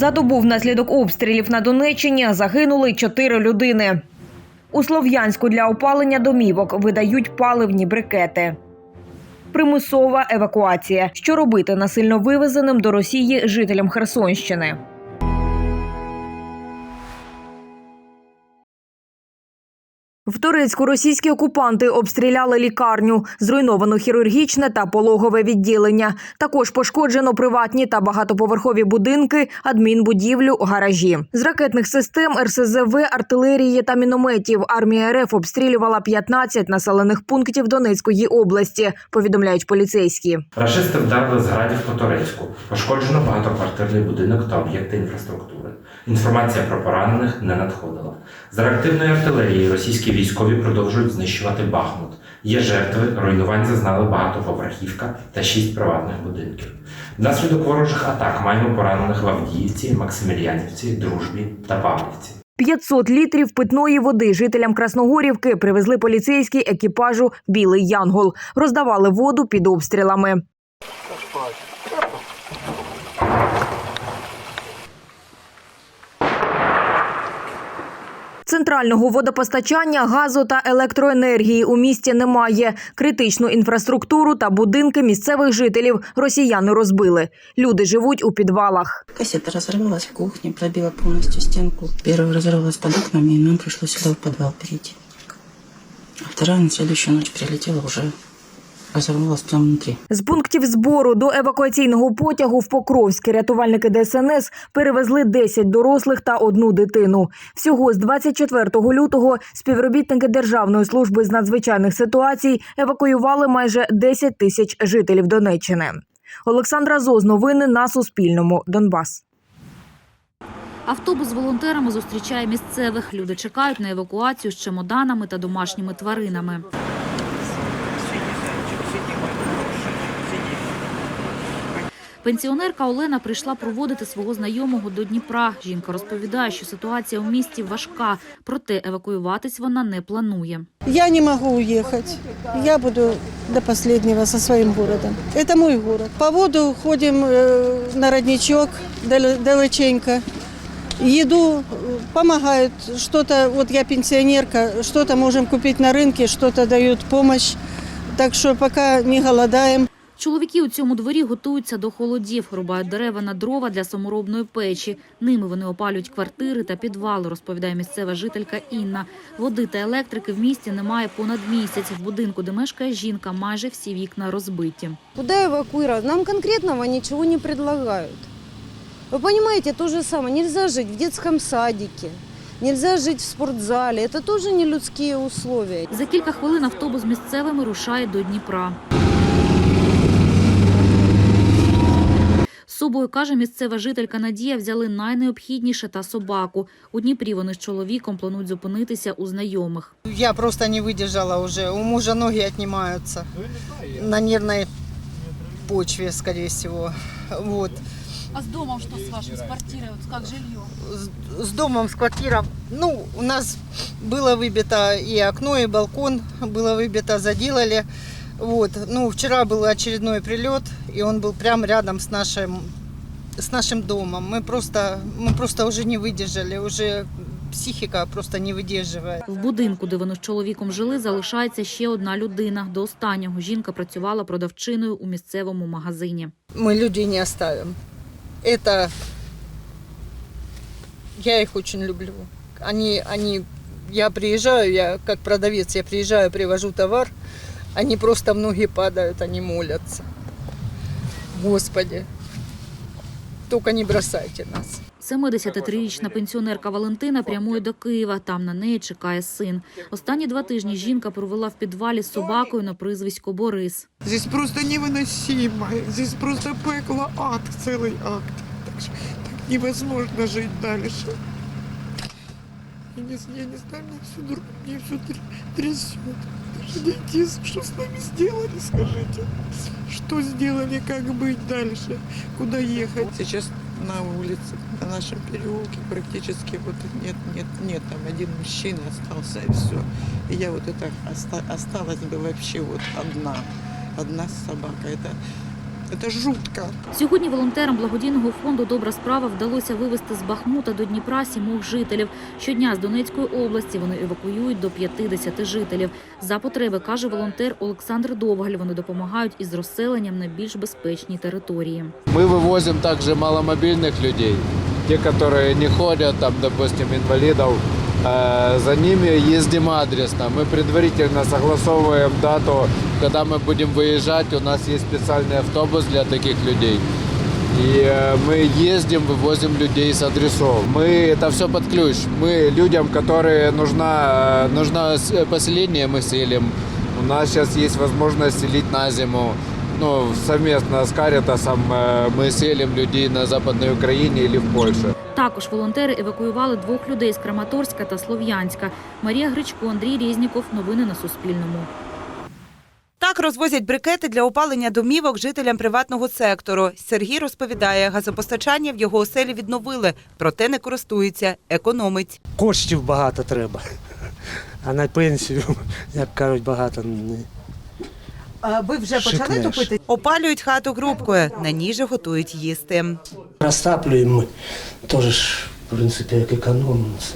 За добу внаслідок обстрілів на Донеччині загинули чотири людини. У Слов'янську для опалення домівок видають паливні брикети. Примусова евакуація. Що робити насильно вивезеним до Росії жителям Херсонщини? В Турецьку російські окупанти обстріляли лікарню, зруйновано хірургічне та пологове відділення. Також пошкоджено приватні та багатоповерхові будинки, адмінбудівлю, гаражі. З ракетних систем РСЗВ, артилерії та мінометів армія РФ обстрілювала 15 населених пунктів Донецької області. Повідомляють поліцейські. Рашисти вдарили з градів по Турецьку. Пошкоджено багатоквартирний будинок та об'єкти інфраструктури. Інформація про поранених не надходила. З реактивної артилерії російські військові продовжують знищувати Бахмут. Є жертви, руйнувань зазнали багатоповерхівка та шість приватних будинків. Внаслідок ворожих атак маємо поранених в Авдіївці, Максимільянівці, Дружбі та Павлівці. 500 літрів питної води жителям Красногорівки привезли поліцейські екіпажу Білий Янгол. Роздавали воду під обстрілами. Центрального водопостачання, газу та електроенергії у місті немає. Критичну інфраструктуру та будинки місцевих жителів росіяни розбили. Люди живуть у підвалах. Касета розривалась в кухні, пробила повністю стінку. Перша разорвалась під окнами, і нам прийшлося сюди в підвал перейти. А вторая на следующую ночь прилетела уже разорвалась прямо внутри. З пунктів збору до евакуаційного потягу в Покровське рятувальники ДСНС перевезли 10 дорослих та одну дитину. Всього з 24 лютого співробітники Державної служби з надзвичайних ситуацій евакуювали майже 10 тисяч жителів Донеччини. Олександра Зоз, новини на Суспільному. Донбас. Автобус з волонтерами зустрічає місцевих. Люди чекають на евакуацію з чемоданами та домашніми тваринами. Пенсіонерка Олена прийшла проводити свого знайомого до Дніпра. Жінка розповідає, що ситуація у місті важка, проте евакуюватись вона не планує. Я не могу уехать. Я буду до последнего со своим городом. Это мой город. По воду ходим э, на родничок дал- далеченько. Еду э, помогают. Что-то, вот я пенсионерка, что-то можем купить на рынке, что-то дают помощь. Так что пока не голодаем. Чоловіки у цьому дворі готуються до холодів, рубають дерева на дрова для саморобної печі. Ними вони опалюють квартири та підвали, розповідає місцева жителька Інна. Води та електрики в місті немає понад місяць. В будинку, де мешкає жінка, майже всі вікна розбиті. Куда эвакуировать? Нам конкретного ничего не предлагают. Вы понимаете, то же самое. Нельзя жить в детском садике, нельзя жить в спортзале. Это тоже не людские условия. За кілька хвилин автобус з місцевими рушає до Дніпра. собою, каже місцева жителька Надія, взяли найнеобхідніше та собаку. У Дніпрі вони з чоловіком планують зупинитися у знайомих. Я просто не выдержала уже. У мужа ноги отнимаются на нервной почве, скорее всего. Вот. А с домом что с вашим, с квартирой, вот как жилье? С, с домом, с квартирой. Ну, у нас было выбито и окно, и балкон было выбито, заделали. Вот. Ну, вчера был очередной прилет, и он был прямо рядом с нашим, с нашим домом. Мы просто, мы просто уже не выдержали, уже психика просто не выдерживает. В будинку, де вони з чоловіком жили, залишається ще одна людина. До останнього жінка працювала продавчиною у місцевому магазині. мы людей не оставим. Это я их очень люблю. Они, они, я приезжаю, я как продавец, я приезжаю, привожу товар, они просто в ноги падают, они молятся. Господи, только не бросайте нас. 73-річна пенсіонерка Валентина прямує до Києва. Там на неї чекає син. Останні два тижні жінка провела в підвалі з собакою на прізвисько Борис. Здесь просто невыносимо. Здесь просто пекло, ад, целый акт. Так, так невозможно жить дальше. Я не, я не знаю, мне все, мне все трясет. Дентист, что с нами сделали, скажите? Что сделали, как быть дальше? Куда ехать? Сейчас на улице, на нашем переулке практически вот нет, нет, нет, там один мужчина остался и все. И я вот это оста- осталась бы вообще вот одна, одна собака. Это Это жутко. Сьогодні волонтерам благодійного фонду Добра справа вдалося вивезти з Бахмута до Дніпра сімох жителів. Щодня з Донецької області вони евакуюють до 50 жителів. За потреби каже волонтер Олександр Довгаль. Вони допомагають із розселенням на більш безпечні території. Мы вывозим также маломобильных людей, те, которые не ходят, там, допустим, инвалидов. Э, За ними ездим адресно. Мы предварительно согласовываем дату, когда мы будем выезжать. У нас есть специальный автобус для таких людей. И э, мы ездим, вывозим людей с адресов. Мы это все под ключ. Мы людям, которые нужна, э, нужно с- поселение, мы селим. У нас сейчас есть возможность селить на зиму. Ну, совместно с Каритасом э, мы селим людей на Западной Украине или в Польше. Також волонтери евакуювали двох людей з Краматорська та Слов'янська. Марія Гречко, Андрій Різніков. Новини на Суспільному. Так розвозять брикети для опалення домівок жителям приватного сектору. Сергій розповідає, газопостачання в його оселі відновили, проте не користується, економить. Коштів багато треба. А на пенсію, як кажуть, багато не. А ви вже почали Шикнеш. топити? Опалюють хату грубкою, на ній же готують їсти. Розтаплюємо ми теж, в принципі, як економимося.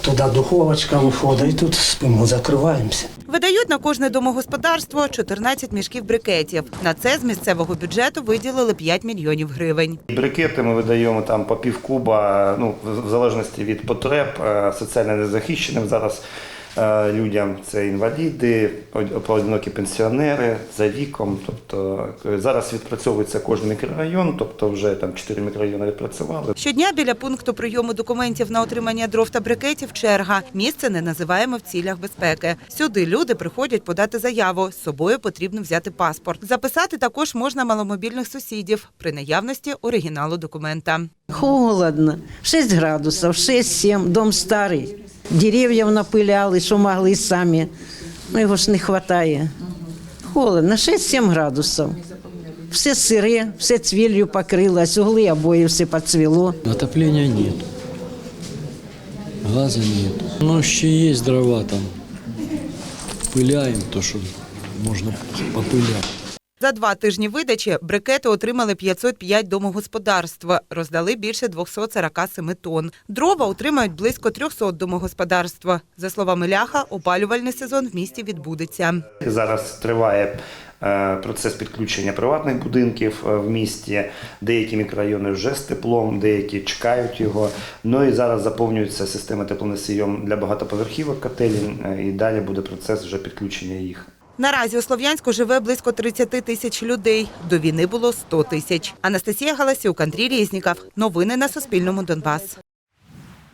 Туди духовочка виходить, і тут спимо, закриваємося. Видають на кожне домогосподарство 14 мішків брикетів. На це з місцевого бюджету виділили 5 мільйонів гривень. Брикети ми видаємо там по пів куба, ну в залежності від потреб е, соціально незахищеним зараз людям. Це інваліди, од- поодинокі пенсіонери за віком. Тобто е, зараз відпрацьовується кожен мікрорайон, тобто вже там чотири мікрорайони відпрацювали. Щодня біля пункту прийому документів на отримання дров та брикетів черга. Місце не називаємо в цілях безпеки. Сюди люди приходять подати заяву. З собою потрібно взяти паспорт. Записати також можна маломобільних сусідів при наявності оригіналу документа. Холодно. 6 градусов, 6-7, дом старий. Деревьев напиляли, що могли самі. Ну, його ж не вистачає. Холодно, 6-7 градусів. Все сире, все цвіллю покрилось, угли обои все поцвело. Отопления нет. Газа нет. Но еще есть дрова там. Пыляем то, что можно попылять. За два тижні видачі брикети отримали 505 домогосподарств, роздали більше 247 тонн. Дрова отримають близько 300 домогосподарств. За словами Ляха, опалювальний сезон в місті відбудеться. Зараз триває е, процес підключення приватних будинків е, в місті. Деякі мікрорайони вже з теплом, деякі чекають його. Ну і зараз заповнюється система теплоносійом для багатоповерхівок котелень, е, і далі буде процес вже підключення їх. Наразі у Слов'янську живе близько 30 тисяч людей. До війни було 100 тисяч. Анастасія Галасюк, Андрій Різніков. Новини на Суспільному. Донбас.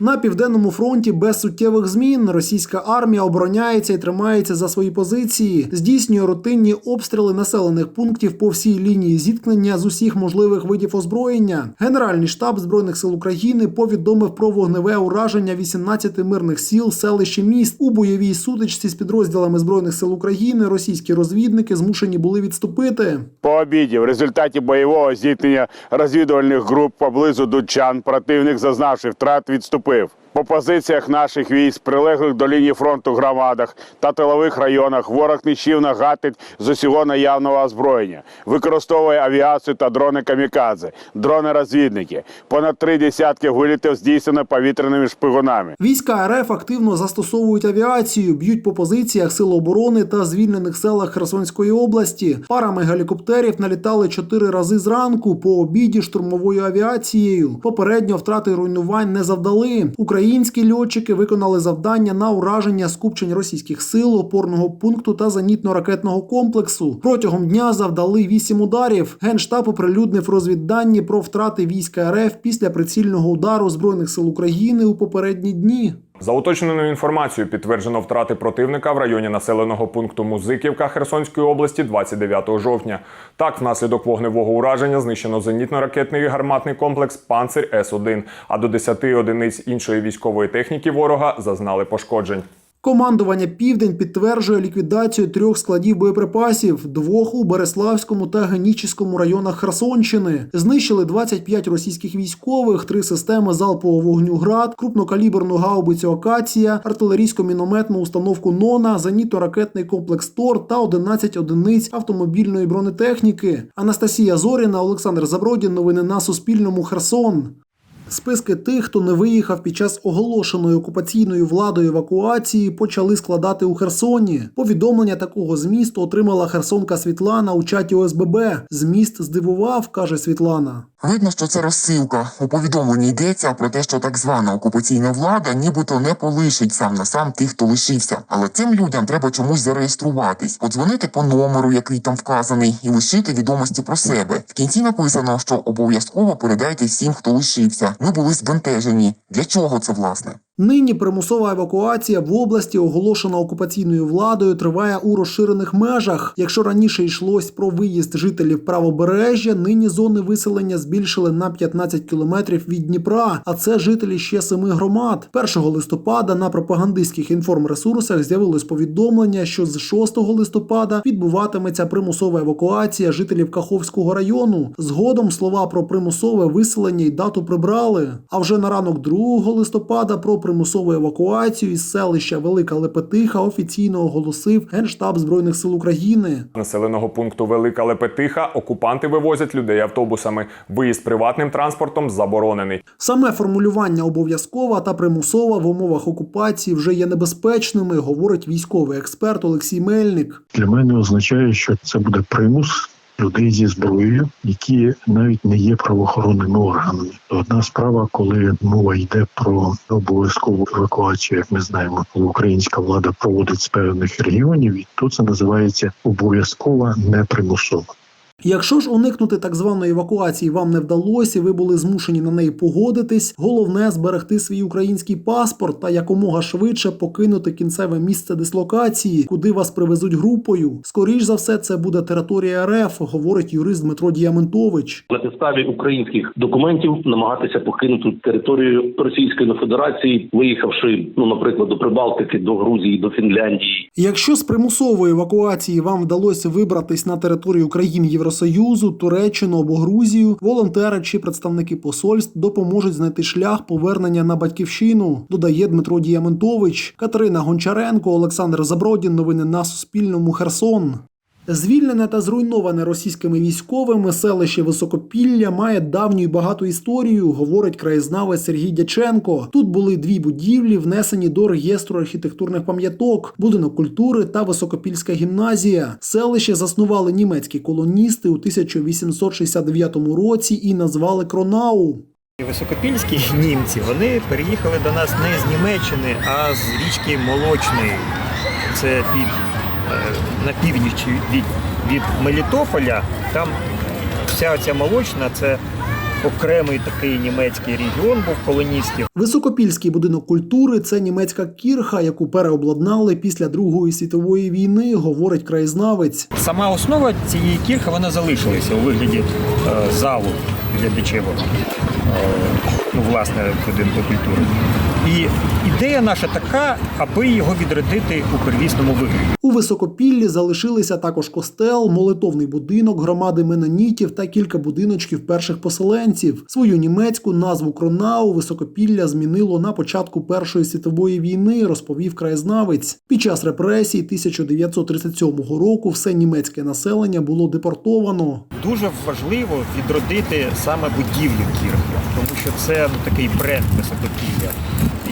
На південному фронті без суттєвих змін російська армія обороняється і тримається за свої позиції, здійснює рутинні обстріли населених пунктів по всій лінії зіткнення з усіх можливих видів озброєння. Генеральний штаб збройних сил України повідомив про вогневе ураження 18 мирних сіл, селищ і міст у бойовій сутичці з підрозділами збройних сил України. Російські розвідники змушені були відступити. По обіді в результаті бойового зіткнення розвідувальних груп поблизу Дучан противник, зазнавши втрат, відступив. По позиціях наших військ, прилеглих до лінії фронту громадах та тилових районах, ворог нищівно гатить з усього наявного озброєння, використовує авіацію та дрони камікадзе, дрони-розвідники. Понад три десятки вилітів здійснено повітряними шпигунами. Війська РФ активно застосовують авіацію, б'ють по позиціях сил оборони та звільнених селах Херсонської області. Парами гелікоптерів налітали чотири рази зранку по обіді штурмовою авіацією. Попередньо втрати руйнувань не завдали. Українські льотчики виконали завдання на ураження скупчень російських сил, опорного пункту та зенітно-ракетного комплексу. Протягом дня завдали вісім ударів. Генштаб оприлюднив розвіддані про втрати війська РФ після прицільного удару збройних сил України у попередні дні. За уточненою інформацією підтверджено втрати противника в районі населеного пункту Музиківка Херсонської області 29 жовтня. Так, внаслідок вогневого ураження знищено зенітно-ракетний гарматний комплекс Панцир С-1, а до 10 одиниць іншої військової техніки ворога зазнали пошкоджень. Командування Південь підтверджує ліквідацію трьох складів боєприпасів, двох у Береславському та Генічеському районах Херсонщини. Знищили 25 російських військових, три системи залпового вогню град, крупнокаліберну гаубицю Акація, артилерійсько-мінометну установку Нона, зенітно-ракетний комплекс Тор та 11 одиниць автомобільної бронетехніки. Анастасія Зоріна, Олександр Забродін. Новини на Суспільному. Херсон. Списки тих, хто не виїхав під час оголошеної окупаційною владою евакуації, почали складати у Херсоні. Повідомлення такого змісту отримала херсонка Світлана у чаті ОСББ. Зміст здивував, каже Світлана. Видно, що це розсилка. У повідомленні йдеться про те, що так звана окупаційна влада нібито не полишить сам на сам тих, хто лишився. Але цим людям треба чомусь зареєструватись, подзвонити по номеру, який там вказаний, і лишити відомості про себе. В кінці написано, що обов'язково передайте всім, хто лишився. Ми були збентежені. Для чого це власне? Нині примусова евакуація в області, оголошена окупаційною владою, триває у розширених межах. Якщо раніше йшлось про виїзд жителів правобережжя, нині зони виселення збільшили на 15 кілометрів від Дніпра. А це жителі ще семи громад. 1 листопада на пропагандистських інформресурсах з'явилось повідомлення, що з 6 листопада відбуватиметься примусова евакуація жителів Каховського району. Згодом слова про примусове виселення і дату прибрали. А вже на ранок 2 листопада про примусову евакуацію із селища Велика Лепетиха офіційно оголосив Генштаб Збройних сил України. населеного пункту Велика Лепетиха окупанти вивозять людей автобусами. Виїзд приватним транспортом заборонений. Саме формулювання обов'язкова та примусова в умовах окупації вже є небезпечними, говорить військовий експерт Олексій Мельник. для мене означає, що це буде примус людей зі зброєю, які навіть не є правоохоронними органами. Одна справа, коли мова йде про обов'язкову евакуацію, як ми знаємо, українська влада проводить з певних регіонів, і то це називається обов'язкова, не примусова. Якщо ж уникнути так званої евакуації вам не вдалося, ви були змушені на неї погодитись. Головне зберегти свій український паспорт та якомога швидше покинути кінцеве місце дислокації, куди вас привезуть групою. Скоріш за все, це буде територія РФ, говорить юрист Дмитро Діаментович. на підставі українських документів намагатися покинути територію Російської Федерації, виїхавши, ну наприклад, до Прибалтики, до Грузії, до Фінляндії. Якщо з примусової евакуації вам вдалося вибратись на територію країн Євросоюзу, Туреччину або Грузію, волонтери чи представники посольств допоможуть знайти шлях повернення на батьківщину, додає Дмитро Діаментович, Катерина Гончаренко, Олександр Забродін. Новини на Суспільному. Херсон. Звільнене та зруйноване російськими військовими селище Високопілля має давню і багату історію, говорить краєзнавець Сергій Дяченко. Тут були дві будівлі, внесені до реєстру архітектурних пам'яток, будинок культури та Високопільська гімназія. Селище заснували німецькі колоністи у 1869 році і назвали Кронау. Високопільські німці вони переїхали до нас не з Німеччини, а з річки Молочної. Це під на північ від, від Мелітополя. Там вся ця молочна це окремий такий німецький регіон був колоністів. Високопільський будинок культури це німецька кірха, яку переобладнали після Другої світової війни, говорить краєзнавець. Сама основа цієї кірхи вона залишилася у вигляді е, залу глядачевого, е, ну, власне, будинку культури. І ідея наша така, аби його відродити у первісному вигляді. У Високопіллі залишилися також костел, молитовний будинок громади менонітів та кілька будиночків перших поселенців. Свою німецьку назву Кронау Високопілля змінило на початку Першої світової війни, розповів краєзнавець. Під час репресій 1937 року все німецьке населення було депортовано. Дуже важливо відродити саме будівлю кірхи, тому що це ну, такий бренд Високопілля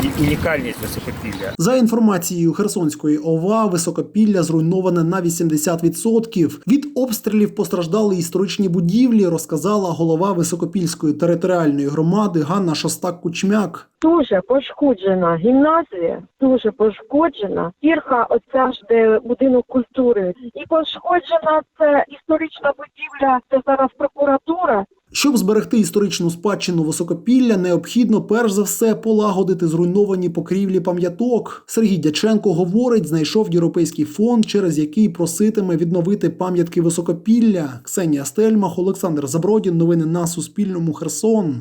і унікальність Високопілля. За інформацією Херсонської ОВА, Високопілля зруйноване на 80%. Від обстрілів постраждали історичні будівлі, розказала голова Високопільської територіальної громади Ганна Шостак-Кучмяк. Дуже пошкоджена гімназія, дуже пошкоджена кірха, оця ж де будинок культури, і пошкоджена це історична будівля, це зараз прокуратура. Щоб зберегти історичну спадщину Високопілля, необхідно перш за все полагодити зруйновані покрівлі пам'яток. Сергій Дяченко говорить, знайшов європейський фонд, через який проситиме відновити пам'ятки Високопілля. Ксенія Стельмах, Олександр Забродін. Новини на Суспільному. Херсон.